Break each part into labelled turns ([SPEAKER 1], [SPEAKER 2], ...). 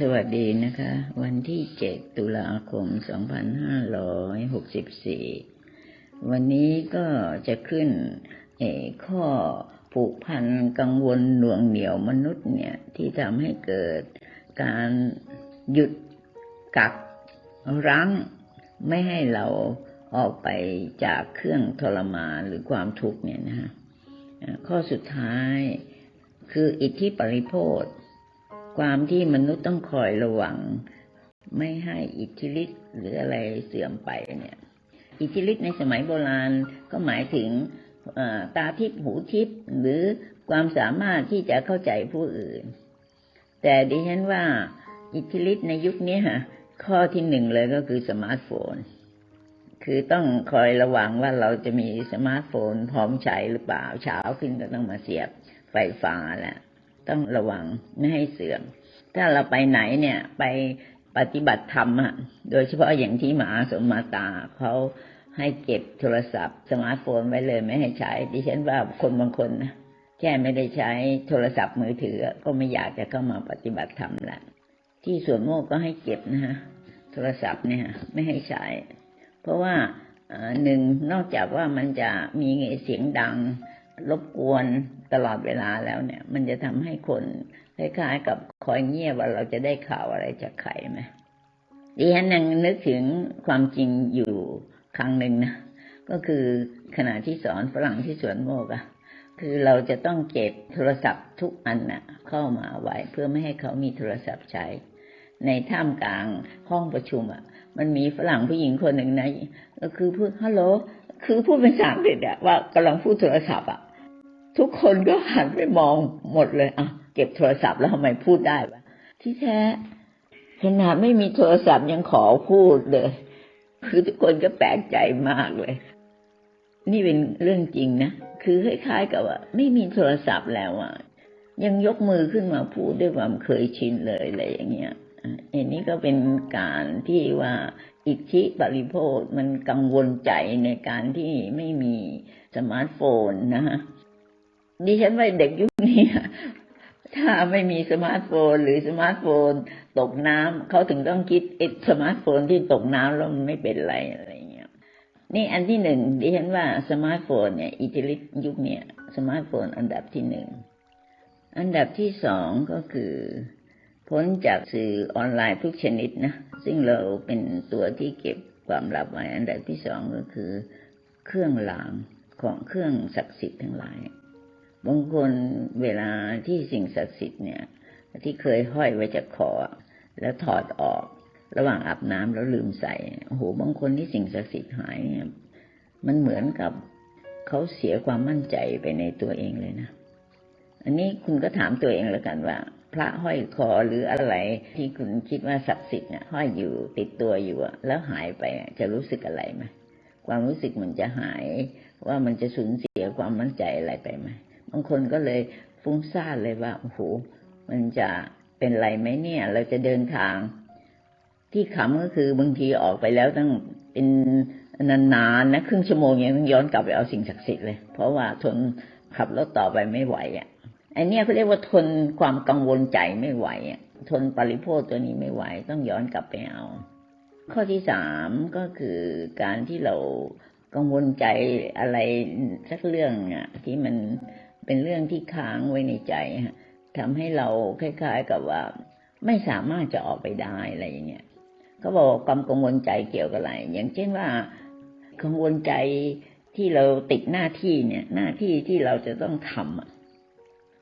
[SPEAKER 1] สวัสดีนะคะ วันที่เจ็ดตุลาคมสองพันห้าร้อยหกสิบสี่วันนี้ก็จะขึ้นเอข้อผูกพันกังวลหน่วงเหนียวมนุษย์เนี่ย ที่ทำให้เกิดการหยุดกักรั้ง ไม่ให้เราออกไปจากเครื่องทรมานหรือความทุกข์เนี่ยนะฮะข้อสุดท้ายคืออิทธิปริโภธ ความที่มนุษย์ต้องคอยระวัง ไม่ให้อิทธิฤทธิ์หรืออะไรเสื่อมไปเนี่ย อิทธิฤทธิ์ในสมัยโบราณก็หมายถึงตาทิพย์หูทิพย์หรือความสามารถที่จะเข้าใจผู้อื่น แต่ดิฉันว่าอิทธิฤทธิ์ในยุคนี้ฮะข้อที่หนึ่งเลยก็คือสมาร์ทโฟน คือต้องคอยระวังว่าเราจะมีสมาร์ทโฟนพร้อมใช้หรือเปล่าเช้าขึ้นก็ต้องมาเสียบไฟฟ้าแหละ ต้องระวังไม่ให้เสื่อม ถ้าเราไปไหนเนี่ยไปปฏิบัติธรรมอะโดยเฉพาะอย่างที่มหาสมมาตาเขาให้เก็บโทรศัพท์สมาร์ทโฟนไว้เลยไม่ให้ใช้ ดิฉันว่าคนบางคนนะแค่ไม่ได้ใช้โทรศัพท์มือถือ ก็ไม่อยากจะเข้ามาปฏิบัติธรรมละที่สวนโมกก็ให้เก็บนะฮะโทรศัพท์เนี่ยไม่ให้ใช้ เพราะว่าหนึ่งนอกจากว่ามันจะมีเสียงดังรบกวน ตลอดเวลาแล้วเนี่ย มันจะทำให้คนคล้ายๆกับคอยเงียบว่าเราจะได้ข่าวอะไรจากใครไหมดิฉันยังนึกถึงความจริงอยู่ครั้งหนึ่งนะก็คือขณะที่สอนฝรั่งที่สวนโมกอะคือเราจะต้องเก็บโทรศัพท์ทุกอันน่ะเข้ามาไว้เพื่อไม่ให้เขามีโทรศัพท์ใช้ ในท่ามกลางห้องประชุมอะมันมีฝรั่งผู้หญิงคนหนึ่งนะก็คือพูดฮัลโหลคือพูดเป็นภาษาอังกฤษอะว่ากำลังพูดโทรศัพท์อะ ทุกคนก็หันไปมองหมดเลยอะเก็บโทรศัพท์แล้วทำไมพูดได้วะที่แท้ขนาดไม่มีโทรศัพท์ยังขอพูดเลย คือทุกคนก็แปลกใจมากเลย นี่เป็นเรื่องจริงนะ คือคล้ายๆกับว่า ไม่มีโทรศัพท์แล้วอะ ยังยกมือขึ้นมาพูดด้วยความเคยชินเลยอะไรอย่างเงี้ยอันนี้ก็เป็นการที่ว่าอิทธิบริโภคมันกังวลใจในการที่ไม่มีสมาร์ทโฟนนะฮะ ดิฉันว่าเด็กยุคนี้ถ้าไม่มีสมาร์ทโฟน หรือสมาร์ทโฟน ตกน้ำเขาถึงต้องคิดไอ้สมาร์ทโฟนที่ตกน้ำแล้วมันไม่เป็นไรอะไรเงี้ยนี่อันที่หนึ่งดิฉันว่าสมาร์ทโฟนเนี่ยอิทธิฤทธิ์ยุคเนี้ยสมาร์ทโฟนอันดับที่หนึ่งอันดับที่สองก็คือพ้นจากสื่อออนไลน์ทุกชนิดนะ ซึ่งเราเป็นตัวที่เก็บความลับไว้อันดับที่สองก็คือ เครื่องรางของเครื่องศักดิ์สิทธิ์ทั้งหลาย บางคนเวลาที่สิ่งศักดิ์สิทธิ์เนี่ย ที่เคยห้อยไว้จากคอแล้วถอดออก ระหว่างอาบน้ำแล้วลืมใส่โอ้โหบางคนที่สิ่งศักดิ์สิทธิ์หายเนี่ยมันเหมือนกับเขาเสียความมั่นใจไปในตัวเองเลยนะอันนี้คุณก็ถามตัวเองแล้วกันว่า พระห้อยคอหรืออะไรที่คุณคิดว่าศักดิ์สิทธิ์เนี่ยห้อยอยู่ติดตัวอยู่แล้วหายไปจะรู้สึกอะไรไหมความรู้สึกมันจะหายว่ามันจะสูญเสียความมั่นใจอะไรไปไหม บางคนก็เลยฟุ้งซ่านเลยว่าโอ้โหมันจะเป็นไรไหมเนี่ย เราจะเดินทาง ที่ขำก็คือบางทีออกไปแล้วตั้งเป็นนานๆนะครึ่งชั่วโมงยังต้องย้อนกลับไปเอาสิ่งศักดิ์สิทธิ์เลย เพราะว่าทนขับรถต่อไปไม่ไหวอะไอเนี้ยเขาเรียกว่าทนความกังวลใจไม่ไหวอะทนปริโภคตัวนี้ไม่ไหว ต้องย้อนกลับไปเอา ข้อที่สามก็คือการที่เรากังวลใจอะไรสักเรื่องอะที่มัน เป็นเรื่องที่ค้างไว้ในใจฮะทำให้เราคล้าย ๆ กับว่า ไม่สามารถจะออกไปได้อะไรอย่างเงี้ยเขาบอกความกังวลใจเกี่ยวกับอะไร อย่างเช่นว่ากังวลใจที่เราติดหน้าที่เนี่ย หน้าที่ที่เราจะต้องทำอะ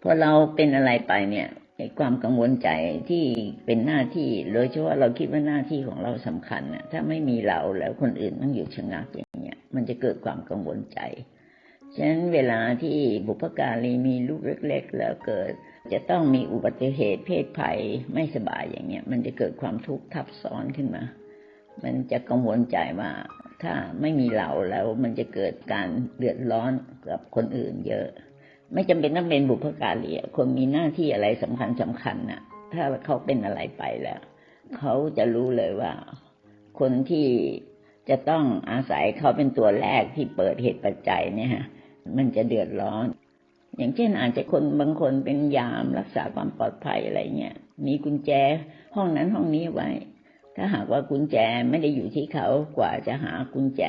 [SPEAKER 1] พอเราเป็นอะไรไปเนี่ยไอ้ความกังวลใจที่เป็นหน้าที่โดยเฉพาะเราคิดว่าหน้าที่ของเราสำคัญน่ะถ้าไม่มีเราแล้วคนอื่นต้องอยู่ชะงักอย่างเงี้ย มันจะเกิดความกังวลใจ ฉะนั้นเวลาที่บุพการีมีลูกเล็ก ๆ แล้วเกิด จะต้องมีอุบัติเหตุเพศภัยไม่สบายอย่างเงี้ย มันจะเกิดความทุกข์ทับซ้อนขึ้นมา มันจะกังวลใจว่าถ้าไม่มีเราแล้วมันจะเกิดการเดือดร้อนกับคนอื่นเยอะ ไม่จำเป็นต้องเป็นบุพการีคนมีหน้าที่อะไรสำคัญสำคัญน่ะ ถ้าเขาเป็นอะไรไปแล้ว เขาจะรู้เลยว่า คนที่จะต้องอาศัยเขาเป็นตัวแรกที่เปิดเหตุปัจจัยเนี่ยฮะ มันจะเดือดร้อน อย่างเช่นอาจจะคนบางคนเป็นยามรักษาความปลอดภัยอะไรเงี้ยมีกุญแจห้องนั้นห้องนี้ไว้ ถ้าหากว่ากุญแจไม่ได้อยู่ที่เขากว่าจะหากุญแจ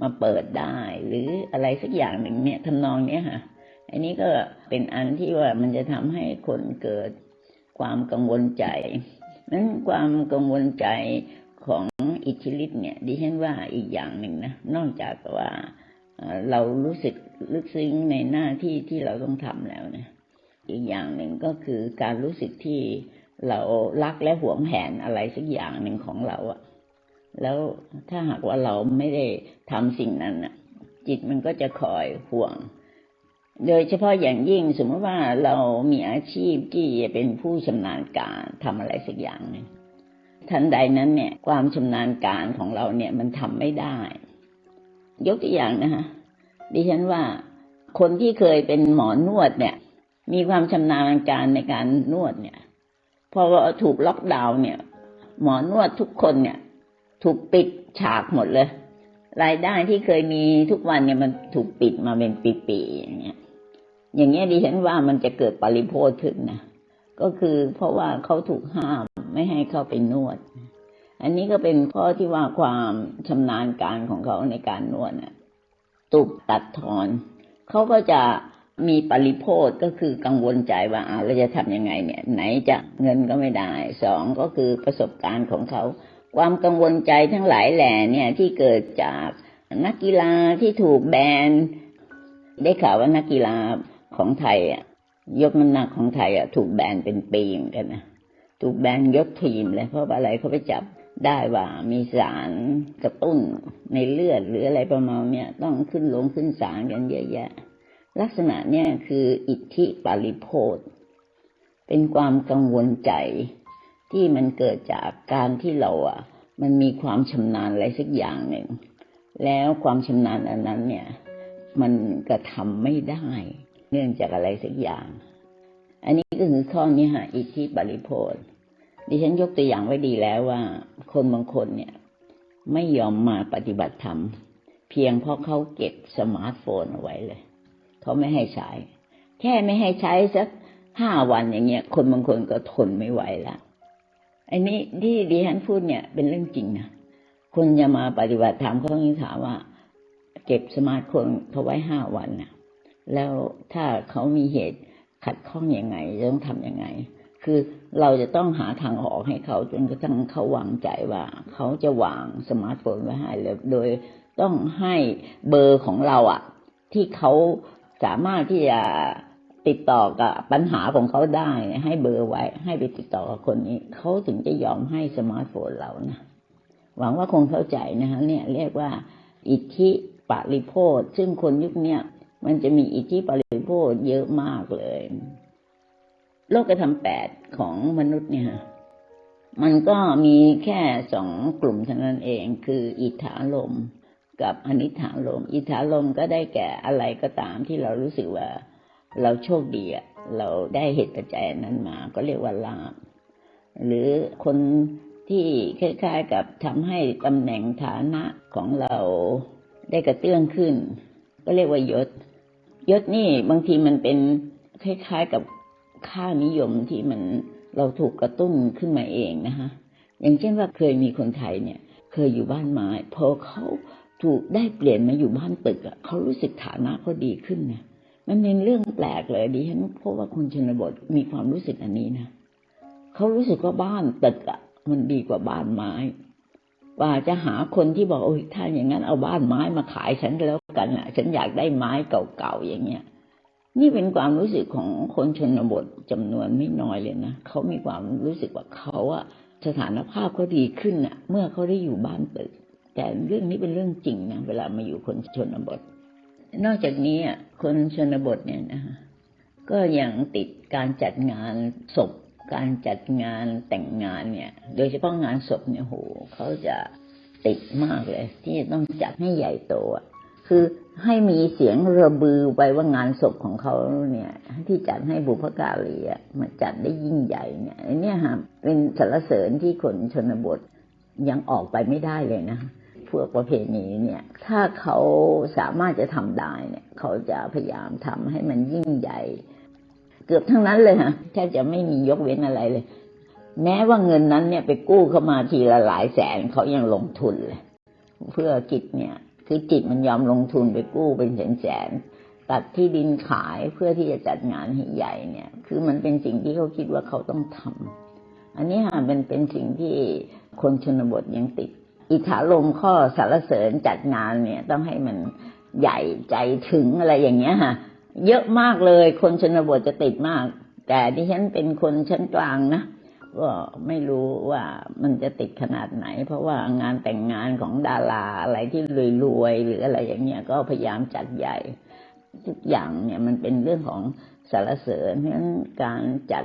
[SPEAKER 1] มาเปิดได้ หรืออะไรสักอย่างหนึ่งเนี่ยทำนองเนี้ยค่ะ อันนี้ก็เป็นอันที่ว่ามันจะทำให้คนเกิดความกังวลใจนั้นความกังวลใจของอิทธิฤทธิ์เนี่ยดิฉันว่าอีกอย่างหนึ่งนะนอกจากว่า เรารู้สึกลึกซึ้งในหน้าที่ที่เราต้องทำแล้วนะอีกอย่างหนึ่งก็คือการรู้สึกที่เรารักและหวงแหนอะไรสักอย่างหนึ่งของเราอะแล้วถ้าหากว่าเราไม่ได้ทำสิ่งนั้นอะจิตมันก็จะคอยห่วง โดยเฉพาะอย่างยิ่งสมมติว่าเรามีอาชีพที่จะเป็นผู้ชำนาญการทำอะไรสักอย่างหนึ่งทันใดนั้นเนี่ย ความชำนาญการของเราเนี่ยมันทำไม่ได้ ยกตัวอย่างนะคะดิฉันว่าคนที่เคยเป็นหมอนวดเนี่ย มีความชำนาญการในการนวดเนี่ย พอถูกล็อกดาวน์เนี่ย หมอนวดทุกคนเนี่ย ถูกปิดฉากหมดเลย รายได้ที่เคยมีทุกวันเนี่ยมันถูกปิดมาเป็นปีๆอย่างเงี้ย อย่างเงี้ยดิฉันว่ามันจะเกิดปริโภทขึ้นนะก็คือเพราะว่าเขาถูกห้ามไม่ให้เข้าไปนวด อันนี้ก็เป็นข้อที่ว่าความชำนาญการของเขาในการนวดน่ะตุบตัดทอนเขาก็จะมีปริโภทก็คือกังวลใจว่าเราจะทำยังไงเนี่ย ไหนจะเงินก็ไม่ได้สองก็คือประสบการณ์ของเขา ความกังวลใจทั้งหลายแหล่เนี่ยที่เกิดจากนักกีฬาที่ถูกแบนได้ข่าวว่านักกีฬาของไทยอะยกน้ำหนักของไทยอะถูกแบนเป็นปีเหมือนกันนะถูกแบนยกทีมเลยเพราะอะไรเขาไปจับ ได้ว่ามีสารกระตุ้นในเลือดหรืออะไรประมาณเนี้ยต้องขึ้นลงขึ้นศาลกันเยอะแยะ ลักษณะเนี่ยคืออิทธิปาริโพธเป็นความกังวลใจที่มันเกิดจากการที่เราอะ มันมีความชำนาญอะไรสักอย่างหนึ่ง แล้วความชำนาญอันนั้นเนี่ย มันกระทำไม่ได้ เนื่องจากอะไรสักอย่าง อันนี้ก็คือข้อนี้ฮะอิทธิปริโพธ ดิฉันยกตัวอย่างไว้ดีแล้วว่า คนบางคนเนี่ยไม่ยอมมาปฏิบัติธรรม เพียงเพราะเขาเก็บสมาร์ทโฟนเอาไว้เลย เขาไม่ให้ใช้ แค่ไม่ให้ใช้สักห้าวันอย่างเงี้ย คนบางคนก็ทนไม่ไหวละอันนี้ที่ดิฉันพูดเนี่ยเป็นเรื่องจริงนะคนจะมาปฏิบัติธรรมเขาต้องถามว่า เก็บสมาร์ทโฟนเขาไว้ห้าวันนะแล้วถ้าเขามีเหตุขัดข้องอยังไงจะต้องทำยังไง คือเราจะต้องหาทางออกให้เขาจนกระทั่งเขาวางใจว่า เขาจะวางสมาร์ทโฟนไว้ให้เลยโดยต้องให้เบอร์ของเราอะที่เขาสามารถที่จะติดต่อกับปัญหาของเขาได้ ให้เบอร์ไว้ ให้ไปติดต่อกับคนนี้เขาถึงจะยอมให้สมาร์ทโฟนเรานะหวังว่าคงเข้าใจนะคะเนี่ยเรียกว่า อิทธิปริโพธซึ่งคนยุคเนี้ยมันจะมีอิทธิปริโพธเยอะมากเลย โลกธรรมแปดของมนุษย์เนี่ยฮะมันก็มีแค่สองกลุ่มเท่านั้นเอง คืออิทธาลมกับอนิถาลม อิทธาลมก็ได้แก่อะไรก็ตามที่เรารู้สึกว่าเราโชคดีอะเราได้เหตุปัจจัยนั้นมา ก็เรียกว่าลาภหรือคนที่คล้ายๆกับทำให้ตำแหน่งฐานะของเราได้กระเตื้องขึ้น ก็เรียกว่ายศ ยศนี่บางทีมันเป็นคล้ายๆกับ ค่านิยมที่มันเราถูกกระตุ้นขึ้นมาเองนะคะอย่างเช่นว่าเคยมีคนไทยเนี่ย เคยอยู่บ้านไม้พอเขาถูกได้เปลี่ยนมาอยู่บ้านตึกอะเขารู้สึกฐานะเขาดีขึ้นนะมันเป็นเรื่องแปลกเลยดิฉันเพราะว่าคนชนบทมีความรู้สึกอันนี้นะเขารู้สึกว่าบ้านตึกอะมันดีกว่าบ้านไม้ว่าจะหาคนที่บอกโอ้ยถ้าอย่างนั้นเอาบ้านไม้มาขายฉันแล้วกันอะ ฉันอยากได้ไม้เก่าๆอย่างเงี้ย นี่เป็นความรู้สึกของคนชนบทจำนวนไม่น้อยเลยนะเขามีความรู้สึกว่าเขาอะสถานภาพเขาดีขึ้นอะเมื่อเขาได้อยู่บ้านตึก แต่เรื่องนี้เป็นเรื่องจริงนะเวลามาอยู่คนชนบท นอกจากนี้อะคนชนบทเนี่ยนะก็ยังติดการจัดงานศพ การจัดงานแต่งงานเนี่ย โดยเฉพาะงานศพเนี่ยโหเขาจะติดมากเลย ที่จะต้องจัดให้ใหญ่โตอะ คือให้มีเสียงระบือไปว่างานศพของเขาเนี่ย ที่จัดให้บุพการีอะมาจัดได้ยิ่งใหญ่เนี่ยอันนี้ฮะเป็นสรรเสริญที่คนชนบทยังออกไปไม่ได้เลยนะพวกประเพณีเนี่ย ถ้าเขาสามารถจะทำได้เนี่ย เขาจะพยายามทำให้มันยิ่งใหญ่ เกือบทั้งนั้นเลยฮะแทบจะไม่มียกเว้นอะไรเลย แม้ว่าเงินนั้นเนี่ยไปกู้เข้ามาทีละหลายแสนเขายังลงทุนเลยเพื่อกิจเนี่ย คือจิตมันยอมลงทุนไปกู้เป็นแสนแสนๆตัดที่ดินขายเพื่อที่จะจัดงานใหใหญ่เนี่ย คือมันเป็นสิ่งที่เขาคิดว่าเขาต้องทำอันนี้ฮะเป็นเป็นสิ่งที่คนชนบทยังติด อิทธาลมข้อสารเสริญจัดงานเนี่ย ต้องให้มันใหญ่ใจถึงอะไรอย่างเงี้ยฮะเยอะมากเลยคนชนบทจะติดมาก แต่ที่ฉันเป็นคนชั้นกลางนะ ก็ไม่รู้ว่ามันจะติดขนาดไหน เพราะว่างานแต่งงานของดาราอะไรที่รวยๆหรืออะไรอย่างเงี้ยก็พยายามจัดใหญ่ทุกอย่างเนี่ยมันเป็นเรื่องของสารเสริญเพราะฉะนั้นการจัด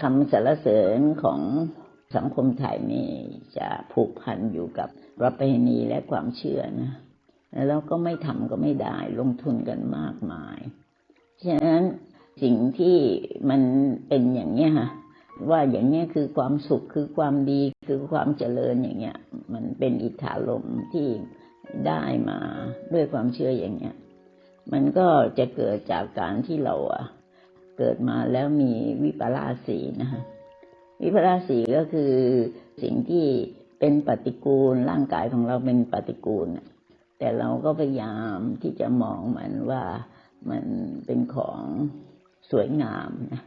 [SPEAKER 1] คำสารเสริญของสังคมไทยนี่จะผูกพันอยู่กับประเพณีและความเชื่อนะแล้วก็ไม่ทำก็ไม่ได้ลงทุนกันมากมาย ฉะนั้นสิ่งที่มันเป็นอย่างเนี้ยฮะ ว่าอย่างเนี้ยคือความสุขคือความดีคือความเจริญอย่างเงี้ย มันเป็นอิทธาลมที่ได้มาด้วยความเชื่ออย่างเงี้ย มันก็จะเกิดจากการที่เราอะเกิดมาแล้วมีวิปลาสีนะฮะวิปลาสีก็คือสิ่งที่เป็นปฏิกูลร่างกายของเราเป็นปฏิกูลแต่เราก็พยายามที่จะมองมันว่ามันเป็นของสวยงามนะ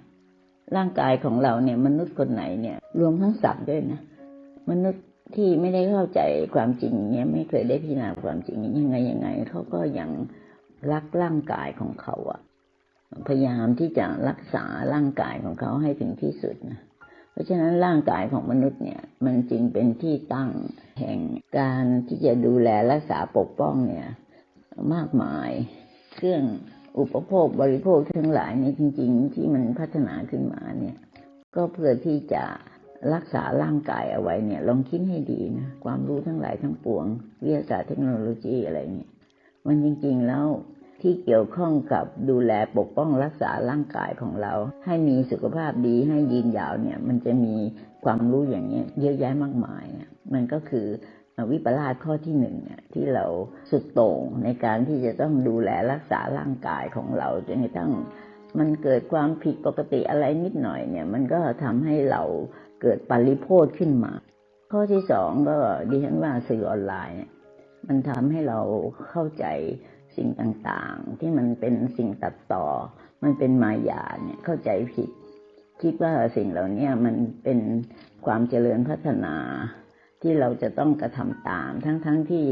[SPEAKER 1] ร่างกายของเราเนี่ย มนุษย์คนไหนเนี่ย รวมทั้งสัตว์ด้วยนะมนุษย์ที่ไม่ได้เข้าใจความจริงเนี่ยไม่เคยได้พิจารณาความจริงยังไงยังไงเขาก็ยังรักร่างกายของเขาอะพยายามที่จะรักษาร่างกายของเขาให้ถึงที่สุดนะเพราะฉะนั้นร่างกายของมนุษย์เนี่ย มันจึงเป็นที่ตั้งแห่งการที่จะดูแลรักษาปกป้องเนี่ย มากมายเครื่อง อุปโภคบริโภคทั้งหลายเนี่ยจริง ๆ ที่มันพัฒนาขึ้นมาเนี่ย ก็เพื่อที่จะรักษาร่างกายเอาไว้เนี่ย ลองคิดให้ดีนะความรู้ทั้งหลายทั้งปวง วิทยาศาสตร์เทคโนโลยีอะไรเนี่ยมันจริง ๆแล้วที่เกี่ยวข้องกับดูแลปกป้องรักษาร่างกายของเรา ให้มีสุขภาพดีให้ยืนยาวเนี่ย มันจะมีความรู้อย่างเนี้ยเยอะแยะมากมายอะมันก็คือ วิปลาสข้อที่หนึ่งเนี่ยที่เราสุดโต่งในการที่จะต้องดูแลรักษาร่างกายของเราจนกระทั่งมันเกิดความผิดปกติอะไรนิดหน่อยเนี่ย มันก็ทำให้เราเกิดปริโภทขึ้นมา ข้อที่สองก็ดิฉันว่าสื่อออนไลน์เนี่ยมันทำให้เราเข้าใจสิ่งต่างๆ ที่มันเป็นสิ่งตัดต่อ มันเป็นมายาเนี่ยเข้าใจผิด คิดว่าสิ่งเหล่านี้มันเป็นความเจริญพัฒนา ที่เราจะต้องกระทำตาม ทั้งๆทที่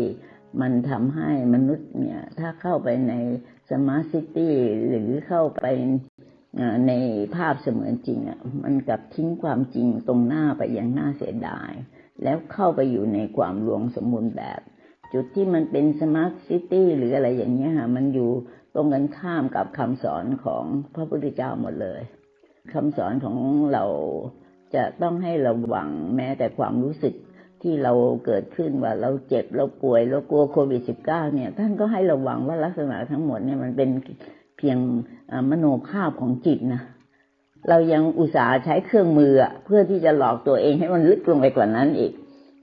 [SPEAKER 1] มันทำให้มนุษย์เนี่ย ถ้าเข้าไปในสมาร์ทซิตี้หรือเข้าไปในภาพเสมือนจริงอะมันกลับทิ้งความจริงตรงหน้าไปอย่างน่าเสียดาย แล้วเข้าไปอยู่ในความลวงสมบูรณ์แบบ จุดที่มันเป็นสมาร์ทซิตี้หรืออะไรอย่างเงี้ยฮะมันอยู่ตรงกันข้ามกับคำสอนของพระพุทธเจ้าหมดเลยคำสอนของเราจะต้องให้ระวังแม้แต่ความรู้สึก ที่เราเกิดขึ้นว่าเราเจ็บเราป่วยเรากลัวโควิดสิบเก้าเนี่ย ท่านก็ให้ระวังว่าลักษณะทั้งหมดเนี่ยมันเป็นเพียงมโนภาพของจิตนะเรายังอุตส่าห์ใช้เครื่องมือเพื่อที่จะหลอกตัวเองให้มันลึกลงไปกว่านั้นอีก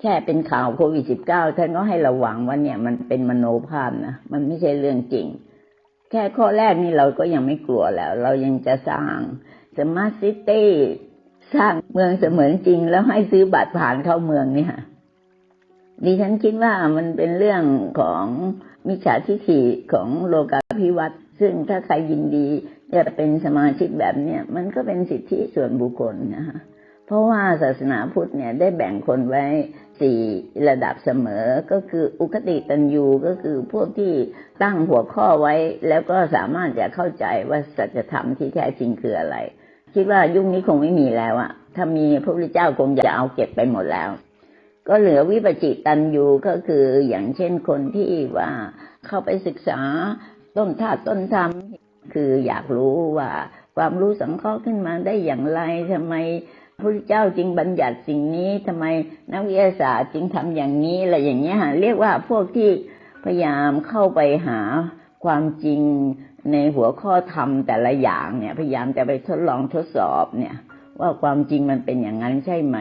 [SPEAKER 1] แค่เป็นข่าวโควิดสิบเก้าท่านก็ให้ระวังว่าเนี่ยมันเป็นมโนภาพนะมันไม่ใช่เรื่องจริง แค่ข้อแรกนี่เราก็ยังไม่กลัวแล้ว เรายังจะสร้างสมาร์ทซิตี้ สร้างเมืองเสมือนจริง แล้วให้ซื้อบัตรผ่านเข้าเมืองเนี่ยดิฉันคิดว่ามันเป็นเรื่องของมิจฉาทิฐิของโลกาภิวัตน์ซึ่งถ้าใครยินดีจะเป็นสมาชิกแบบเนี้ยมันก็เป็นสิทธิส่วนบุคคลนะคะเพราะว่าศาสนาพุทธเนี่ยได้แบ่งคนไว้สี่ระดับเสมอ ก็คืออุคติตันยูก็คือพวกที่ตั้งหัวข้อไว้ แล้วก็สามารถจะเข้าใจว่าสัจธรรมที่แท้จริงคืออะไร คิดว่ายุคนี้คงไม่มีแล้วอะถ้ามีพระพุทธเจ้าคงจะเอาเก็บไปหมดแล้ว ก็เหลือวิปจิตันยูก็คืออย่างเช่นคนที่ว่าเข้าไปศึกษาต้นธาตุต้นธรรมคืออยากรู้ว่า ความรู้สังเคราะห์ขึ้นมาได้อย่างไรทำไมพระพุทธเจ้าจึงบัญญัติสิ่งนี้ทำไมนักวิทยาศาสตร์จึงทำอย่างนี้อะไรอย่างเงี้ยเรียกว่าพวกที่พยายามเข้าไปหาความจริง ในหัวข้อธรรมแต่ละอย่างเนี่ย พยายามจะไปทดลองทดสอบเนี่ย ว่าความจริงมันเป็นอย่างนั้นใช่ไหม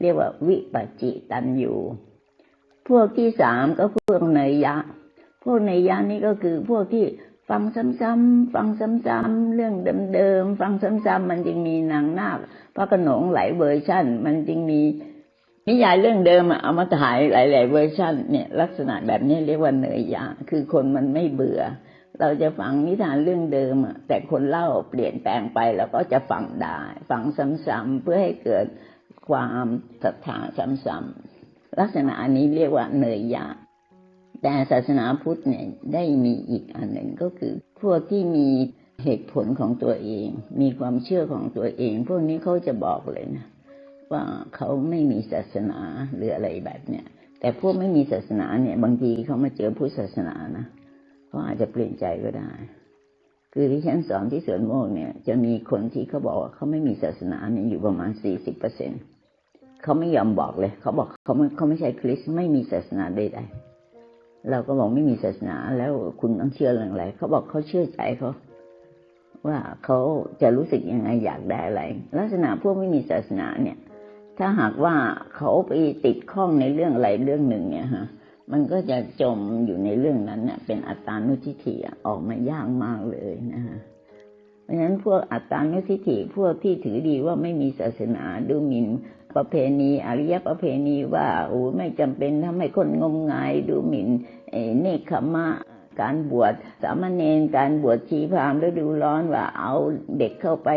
[SPEAKER 1] เรียกว่าวิปจิตันอยู่ พวกที่สามก็พวกเนยยะ พวกเนยยะนี่ก็คือพวกที่ฟังซ้ำๆฟังซ้ำๆเรื่องเดิมๆฟังซ้ำๆมันจึงมีนางนาคพระขนงหลายเวอร์ชันมันจึงมีนิยายเรื่องเดิมเอามาถ่ายหลาย ๆ เวอร์ชันเนี่ยลักษณะแบบนี้เรียกว่าเนยยะ คือคนมันไม่เบื่อ เราจะฟังนิทานเรื่องเดิมอะแต่คนเล่าเปลี่ยนแปลงไปเราก็จะฟังได้ฟังซ้ำๆเพื่อให้เกิดความศรัทธาซ้ำๆลักษณะอันนี้เรียกว่าเนยยะ แต่ศาสนาพุทธเนี่ยได้มีอีกอันหนึ่งก็คือ พวกที่มีเหตุผลของตัวเอง มีความเชื่อของตัวเอง พวกนี้เขาจะบอกเลยนะว่าเขาไม่มีศาสนาหรืออะไรแบบเนี้ยแต่พวกไม่มีศาสนาเนี่ย บางทีเขามาเจอพุทธศาสนานะ เขาอาจจะเปลี่ยนใจก็ได้ คือที่ฉันสอนที่สวนโมกเนี่ย จะมีคนที่เขาบอกว่าเขาไม่มีศาสนาเนี่ยอยู่ประมาณสี่สิบเปอร์เซ็นเขาไม่ยอมบอกเลย เขาบอกเขาไม่เขาไม่ใช่คริสต์ไม่มีศาสนาใดๆเราก็บอกไม่มีศาสนาแล้วคุณต้องเชื่อเรื่องอะไรเขาบอกเขาเชื่อใจเขาว่าเขาจะรู้สึกยังไงอยากได้อะไร ลักษณะพวกไม่มีศาสนาเนี่ย ถ้าหากว่าเขาไปติดข้องในเรื่องอะไรเรื่องหนึ่งเนี่ยฮะ มันก็จะจมอยู่ในเรื่องนั้นเนี่ยเป็นอัตตานุทิฏฐิออกมายากมากเลยนะฮะเพราะฉะนั้นพวกอัตตานุทิฏฐิพวกที่ถือดีว่าไม่มีศาสนาดูหมิ่นประเพณีอริยประเพณีว่าโอ้ไม่จำเป็นทำให้คนงมงายดูหมิ่นเอ่อเนคขมะการบวชสามเณรการบวชชีพราหมณ์ฤดูร้อนว่าเอาเด็กเข้าไป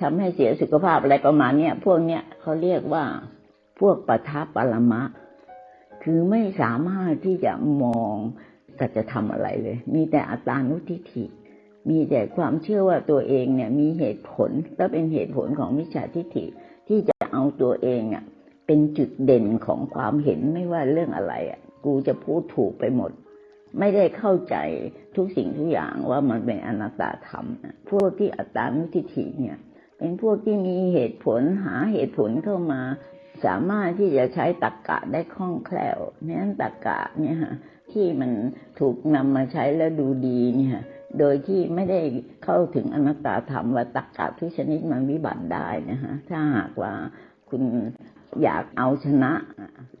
[SPEAKER 1] ทำให้เสียสุขภาพอะไรประมาณเนี้ยพวกเนี้ยเขาเรียกว่าพวกปทัปปรมะ คือไม่สามารถที่จะมองแต่จะทำอะไรเลย มีแต่อัตานุทิฏฐิ มีแต่ความเชื่อว่าตัวเองเนี่ยมีเหตุผล และเป็นเหตุผลของมิจฉาทิฏฐิที่จะเอาตัวเองอะเป็นจุดเด่นของความเห็นไม่ว่าเรื่องอะไรอะ กูจะพูดถูกไปหมด ไม่ได้เข้าใจทุกสิ่งทุกอย่างว่ามันเป็นอนัตตาธรรม พวกที่อัตตานุทิฏฐิเนี่ย เป็นพวกที่มีเหตุผลหาเหตุผลเข้ามา สามารถที่จะใช้ตรกกะได้คล่องแคล่วนั้นตรกกะเนี่ยฮะที่มันถูกนำมาใช้แล้วดูดีเนี่ยโดยที่ไม่ได้เข้าถึงอนัตตาธรรมว่าตรกกะทุกชนิดมันวิบัติได้นะฮะถ้าหากว่าคุณอยากเอาชนะ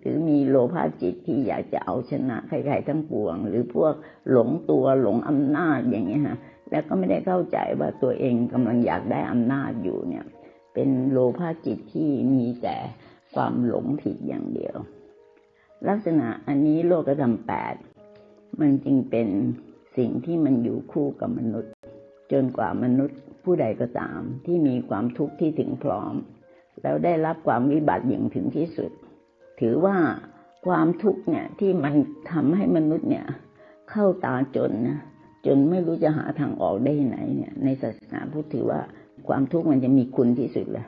[SPEAKER 1] หรือมีโลภะจิตที่อยากจะเอาชนะใครๆทั้งปวง หรือพวกหลงตัวหลงอำนาจอย่างเงี้ยฮะแล้วก็ไม่ได้เข้าใจว่าตัวเองกำลังอยากได้อำนาจอยู่เนี่ย เป็นโลภะจิตที่มีแต่ ความหลงผิดอย่างเดียว ลักษณะอันนี้โลกธรรมแปดมันจึงเป็นสิ่งที่มันอยู่คู่กับมนุษย์ จนกว่ามนุษย์ผู้ใดก็ตามที่มีความทุกข์ที่ถึงพร้อม แล้วได้รับความวิบัติอย่างถึงที่สุด ถือว่าความทุกข์เนี่ยที่มันทำให้มนุษย์เนี่ยเข้าตาจนนะจนไม่รู้จะหาทางออกได้ไหนเนี่ยในศาสนาพุทธถือว่าความทุกข์มันจะมีคุณที่สุดเลย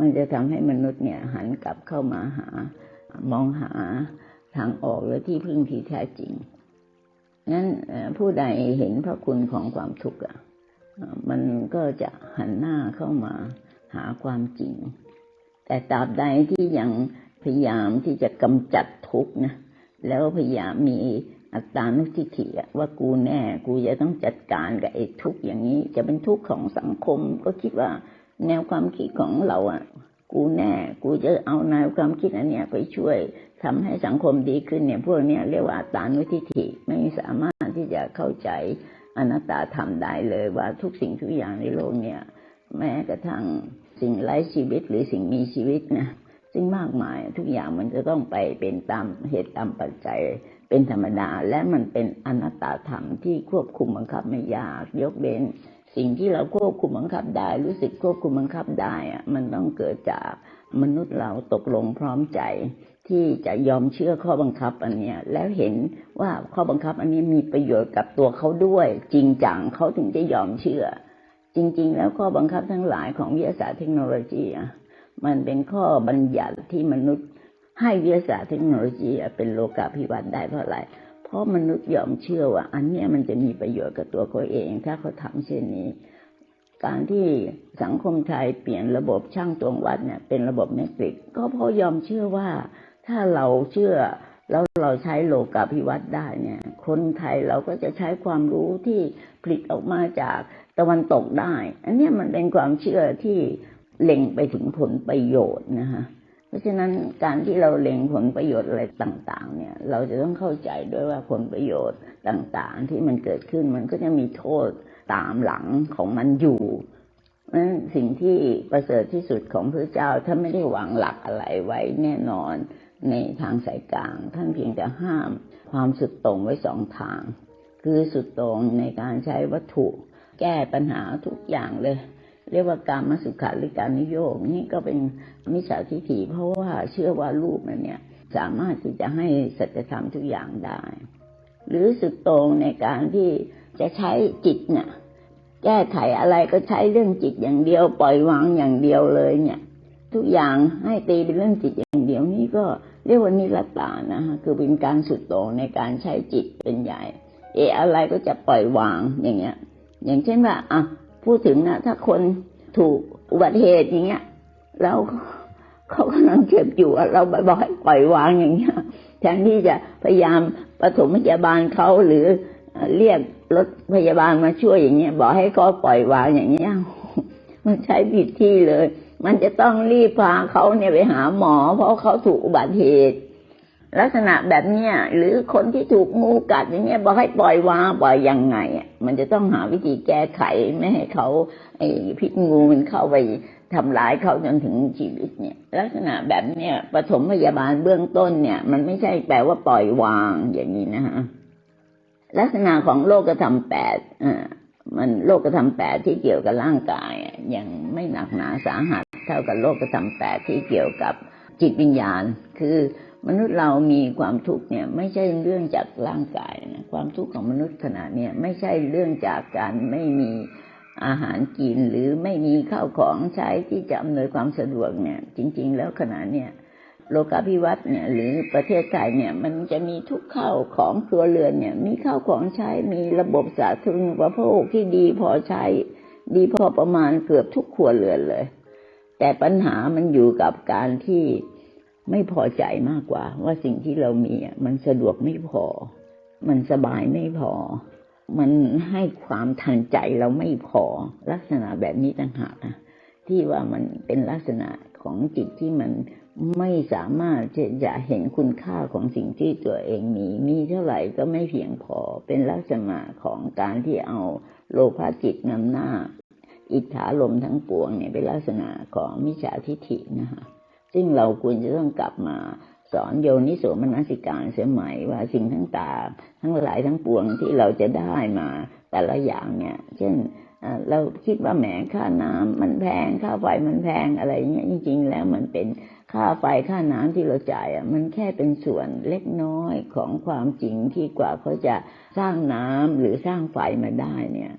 [SPEAKER 1] มันจะทำให้มนุษย์เนี่ยหันกลับเข้ามาหามองหาทางออกและที่พึ่งที่แท้จริงนั้นผู้ใดเห็นพระคุณของความทุกข์อะมันก็จะหันหน้าเข้ามาหาความจริง แต่ตราบใดที่ยังพยายามที่จะกำจัดทุกข์นะแล้วพยายามมีอัตตานุทิฏฐิว่ากูแน่ กูจะต้องจัดการกับไอ้ทุกข์อย่างนี้ จะเป็นทุกข์ของสังคม ก็คิดว่า แนวความคิดของเราอะ กูแน่ กูจะเอาแนวความคิดอันเนี้ยไปช่วยทำให้สังคมดีขึ้นเนี่ย พวกเนี้ยเรียกว่าอัตตานุทิฏฐิไม่สามารถที่จะเข้าใจอนัตตาธรรมได้เลยว่าทุกสิ่งทุกอย่างในโลกเนี่ย แม้กระทั่งสิ่งไร้ชีวิตหรือสิ่งมีชีวิตนะซึ่งมากมายทุกอย่างมันจะต้องไปเป็นตามเหตุตามปัจจัยเป็นธรรมดา และมันเป็นอนัตตาธรรมที่ควบคุมบังคับไม่ยาก ยกเว้น สิ่งที่เราควบคุมบังคับได้ รู้สึกควบคุมบังคับได้อะมันต้องเกิดจากมนุษย์เราตกลงพร้อมใจ ที่จะยอมเชื่อข้อบังคับอันเนี้ยแล้วเห็นว่าข้อบังคับอันนี้มีประโยชน์กับตัวเขาด้วย จริงจังเขาถึงจะยอมเชื่อ จริง ๆ แล้วข้อบังคับทั้งหลายของวิทยาศาสตร์เทคโนโลยีอะมันเป็นข้อบัญญัติที่มนุษย์ให้วิทยาศาสตร์เทคโนโลยีเป็นโลกาภิวัตน์ได้เพราะอะไร เพราะมนุษย์ยอมเชื่อว่า อันนี้มันจะมีประโยชน์กับตัวเขาเอง ถ้าเขาทำเช่นนี้ การที่สังคมไทยเปลี่ยนระบบช่างตวงวัดเนี่ย เป็นระบบเมตริก ก็เพราะยอมเชื่อว่าถ้าเราเชื่อแล้วเราใช้โลกาภิวัตน์ได้เนี่ย คนไทยเราก็จะใช้ความรู้ที่ผลิตออกมาจากตะวันตกได้ อันนี้มันเป็นความเชื่อที่เล็งไปถึงผลประโยชน์นะฮะ เพราะฉะนั้นการที่เราเล็งผลประโยชน์อะไรต่าง ๆ เนี่ย เราจะต้องเข้าใจด้วยว่าผลประโยชน์ต่าง ๆ ที่มันเกิดขึ้นมันก็จะมีโทษตามหลังของมันอยู่นั้นสิ่งที่ประเสริฐที่สุดของพระเจ้าท่านไม่ได้วางหลักอะไรไว้แน่นอนในทางสายกลาง ท่านเพียงแต่ห้ามความสุดต่งไว้สองทาง คือสุดต่งในการใช้วัตถุ แก้ปัญหาทุกอย่างเลย เรียกว่าการมสุขาหรือการนิโยกนี่ก็เป็นมิจฉาทิฏฐิเพราะว่าเชื่อว่ารูปมันเนี่ยสามารถที่จะให้สัจธรรมทุกอย่างได้ หรือสุดโต่งในการที่จะใช้จิตเนี่ยแก้ไขอะไรก็ใช้เรื่องจิตอย่างเดียว ปล่อยวางอย่างเดียวเลยเนี่ย ทุกอย่างให้ตีเป็นเรื่องจิตอย่างเดียวนี่ก็เรียกว่านิรตานะฮะคือเป็นการสุดโต่งในการใช้จิตเป็นใหญ่เอออะไรก็จะปล่อยวางอย่างเงี้ย อย่างเช่นว่าอะ พูดถึงนะถ้าคนถูกอุบัติเหตุอย่างเงี้ยแล้วเขากำลังเจ็บอยู่เราบอกให้ปล่อยวางอย่างเงี้ยแทนที่จะพยายามปฐมพยาบาลเขาหรือเรียกรถพยาบาลมาช่วยอย่างเงี้ย บอกให้เขาปล่อยวางอย่างเงี้ยมันใช้ผิดที่เลย มันจะต้องรีบพาเขาเนี่ยไปหาหมอ เพราะเขาถูกอุบัติเหตุ ลักษณะแบบเนี้ยหรือคนที่ถูกงูกัดอย่างเงี้ยบอกให้ปล่อยวางปล่อยยังไงอะมันจะต้องหาวิธีแก้ไขไม่ให้เขาไอ้พิษงูมันเข้าไปทำร้ายเขาจนถึงชีวิตเนี่ย ลักษณะแบบเนี้ยปฐมพยาบาลเบื้องต้นเนี่ย มันไม่ใช่แปลว่าปล่อยวางอย่างนี้นะฮะลักษณะของโลกธรรมแปดอ่ามันโลกธรรมแปดที่เกี่ยวกับร่างกายยังไม่หนักหนาสาหัส เท่ากับโลกธรรมแปดที่เกี่ยวกับจิตวิญญาณ คือ มนุษย์เรามีความทุกข์เนี่ย ไม่ใช่เรื่องจากร่างกายนะความทุกข์ของมนุษย์ขณะเนี่ยไม่ใช่เรื่องจากการไม่มีอาหารกินหรือไม่มีข้าวของใช้ที่จะอำนวยความสะดวกเนี่ย จริง ๆ แล้วขณะเนี่ยโลกาภิวัตน์เนี่ย หรือประเทศไทยเนี่ยมันจะมีทุกข้าวของครัวเรือนเนี่ย มีข้าวของใช้มีระบบสาธารณูปโภคที่ดีพอใช้ ดีพอประมาณเกือบทุกครัวเรือนเลย แต่ปัญหามันอยู่กับการที่ ไม่พอใจมากกว่า ว่าสิ่งที่เรามีมันสะดวกไม่พอ มันสบายไม่พอ มันให้ความทันใจเราไม่พอ ลักษณะแบบนี้ต่างหากนะที่ว่ามันเป็นลักษณะของจิตที่มันไม่สามารถจะจะเห็นคุณค่าของสิ่งที่ตัวเองมี มีเท่าไหร่ก็ไม่เพียงพอ เป็นลักษณะของการที่เอาโลภะจิตนำหน้า อิทธาลมทั้งปวงเนี่ยเป็นลักษณะของมิจฉาทิฏฐินะคะ ซึ่งเราควรจะต้องกลับมาสอนโยนิโสมนสิการเสียใหม่ว่าสิ่งทั้งตาทั้งหลายทั้งปวงที่เราจะได้มา แต่ละอย่างเนี่ย เช่นเราคิดว่าแหมค่าน้ำมันแพงค่าไฟมันแพงอะไรเงี้ยจริง ๆ แล้วมันเป็นค่าไฟค่าน้ำที่เราจ่ายอะมันแค่เป็นส่วนเล็กน้อยของความจริงที่กว่าเขาจะสร้างน้ำหรือสร้างไฟมาได้เนี่ย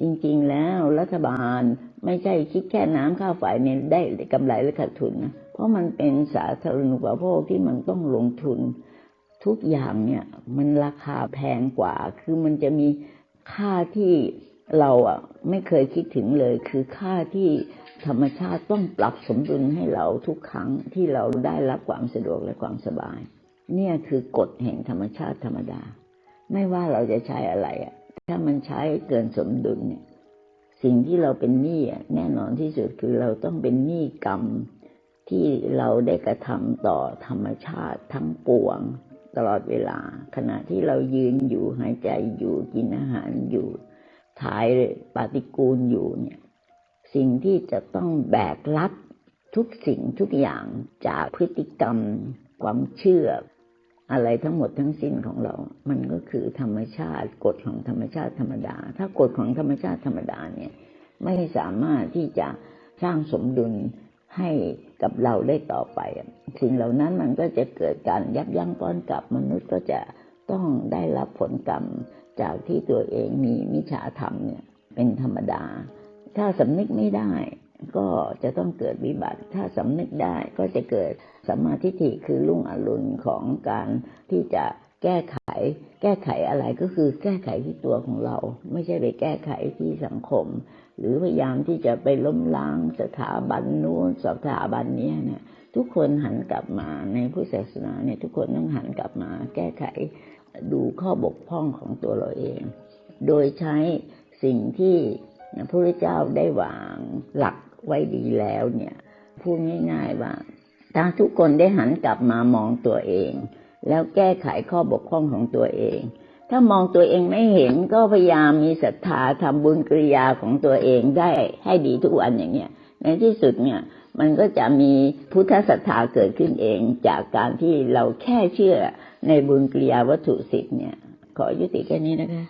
[SPEAKER 1] จริงๆ แล้วรัฐบาลไม่ใช่คิดแค่น้ำค่าไฟเนี่ยได้กำไรหรือขาดทุนนะเพราะมันเป็นสาธารณูปโภคที่มันต้องลงทุน ทุกอย่างเนี่ยมันราคาแพงกว่า คือมันจะมีค่าที่เราอะไม่เคยคิดถึงเลย คือค่าที่ธรรมชาติต้องปรับสมดุลให้เราทุกครั้งที่เราได้รับความสะดวกและความสบาย เนี่ยคือกฎแห่งธรรมชาติธรรมดา ไม่ว่าเราจะใช้อะไรอะ ถ้ามันใช้เกินสมดุลเนี่ย สิ่งที่เราเป็นหนี้แน่นอนที่สุดคือเราต้องเป็นหนี้กรรมที่เราได้กระทำต่อธรรมชาติทั้งปวงตลอดเวลา ขณะที่เรายืนอยู่หายใจอยู่กินอาหารอยู่ถ่ายปฏิกูลอยู่เนี่ย สิ่งที่จะต้องแบกรับทุกสิ่งทุกอย่างจากพฤติกรรม ความเชื่อ อะไรทั้งหมดทั้งสิ้นของเรา มันก็คือธรรมชาติกฎของธรรมชาติธรรมดา ถ้ากฎของธรรมชาติธรรมดาเนี่ยไม่สามารถที่จะสร้างสมดุลให้กับเราได้ต่อไปสิ่งเหล่านั้นมันก็จะเกิดการยับยั้งป้อนกลับมนุษย์ก็จะต้องได้รับผลกรรมจากที่ตัวเองมีมิจฉาธรรมเนี่ยเป็นธรรมดา ถ้าสำนึกไม่ได้ ก็จะต้องเกิดวิบัติ ถ้าสำนึกได้ก็จะเกิดสัมมาทิฏฐิคือลุ่งอรุณของการที่จะแก้ไข แก้ไขอะไรก็คือแก้ไขที่ตัวของเรา ไม่ใช่ไปแก้ไขที่สังคม หรือพยายามที่จะไปล้มล้างสถาบันนู้นสถาบันนี้เนี่ยทุกคนหันกลับมาในพุทธศาสนาเนี่ยทุกคนต้องหันกลับมาแก้ไขดูข้อบกพร่องของตัวเราเอง โดยใช้สิ่งที่พระพุทธเจ้าได้วางหลัก ไว้ดีแล้วเนี่ย พูดง่ายๆว่าถ้าทุกคนได้หันกลับมามองตัวเอง แล้วแก้ไขข้อบกพร่องของตัวเอง ถ้ามองตัวเองไม่เห็นก็พยายามมีศรัทธาทำบุญกริยาของตัวเองได้ให้ดีทุกวันอย่างเงี้ยในที่สุดเนี่ยมันก็จะมีพุทธศรัทธาเกิดขึ้นเองจากการที่เราแค่เชื่อในบุญกริยาวัตถุสิทธิ์เนี่ย ขอยุติแค่นี้นะคะ